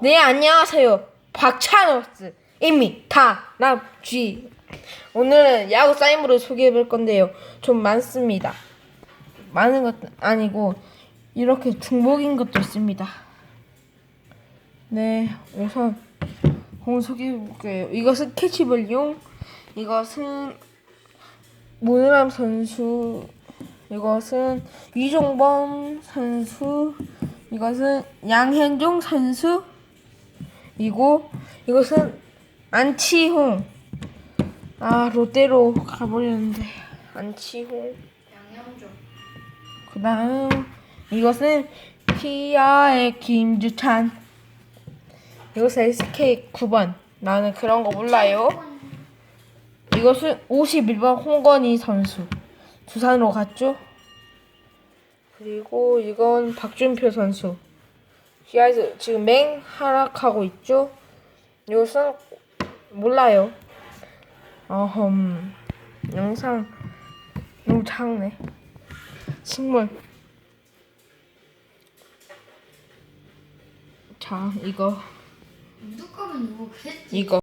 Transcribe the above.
네 안녕하세요. 박찬호스입니다 나쥐. 오늘은 야구 사인볼을 소개해 볼 건데요. 좀 많습니다. 많은 것도 아니고 이렇게 중복인 것도 있습니다. 네 우선 공 소개해 볼게요. 이것은 캐치볼용 이것은 문우람 선수 이것은 이종범 선수 이것은 양현종 선수 이고 이것은 안치홍. 아 롯데로 가버렸는데. 안치홍. 양현종. 그 다음 이것은 키아의 김주찬. 이것은 SK 9번. 나는 그런 거 몰라요. 이것은 51번 홍건희 선수. 두산으로 갔죠? 그리고 이건 박준표 선수 기아에서 지금 맹 하락하고 있죠? 이것은 몰라요. 어흠 영상 너무 작네. 식물. 자 이거? 이거